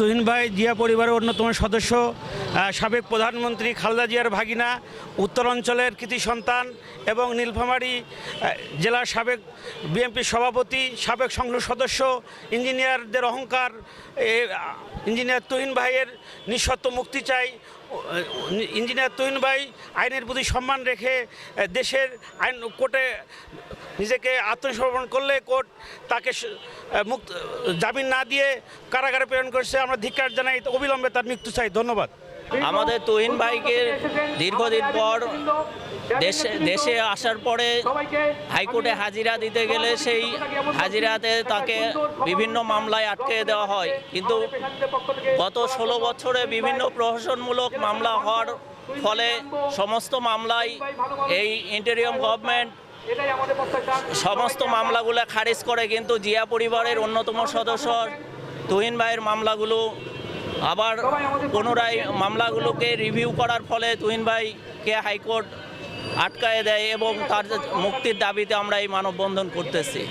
তুহিন ভাই জিয়া পরিবারের অন্যতম সদস্য। সাবেক প্রধানমন্ত্রী খালেদা জিয়ার ভাগিনা উত্তরাঞ্চলের কৃতি সন্তান এবং নীলফামারী জেলার সাবেক বিএনপি সভাপতি, সাবেক সংসদ সদস্য, ইঞ্জিনিয়ারদের অহংকার ইঞ্জিনিয়ার তুহিন ভাইয়ের নিঃশর্ত মুক্তি চাই ইঞ্জিনিয়ার তুহিন ভাই আইনের প্রতি সম্মান রেখে দেশের আইন কোর্টে নিজেকে আত্মসমর্পণ করলে কোর্ট তাকে মুক্ত, জামিন না দিয়ে কারাগারে প্রেরণ করছে। আমরা ধিক্কার জানাই, অবিলম্বে তার মৃত্যু চাই। ধন্যবাদ। আমাদের তুহিন ভাইকে দীর্ঘদিন পর দেশে দেশে আসার পরে হাইকোর্টে হাজিরা দিতে গেলে সেই হাজিরাতে তাকে বিভিন্ন মামলায় আটকে দেওয়া হয়। কিন্তু গত ষোলো বছরে বিভিন্ন প্রহসনমূলক মামলা হওয়ার ফলে সমস্ত মামলায় এই ইন্টেরিয়াম গভর্নমেন্ট সমস্ত মামলাগুলো খারিজ করে কিন্তু জিয়া পরিবারের অন্যতম সদস্য তুহিন ভাইয়ের মামলাগুলো আবার পুনরায় মামলাগুলোকে রিভিউ করার ফলে তুহিন ভাইকে হাইকোর্ট আটকায় দেয় এবং তার মুক্তির দাবিতে আমরা এই মানববন্ধন করতেছি।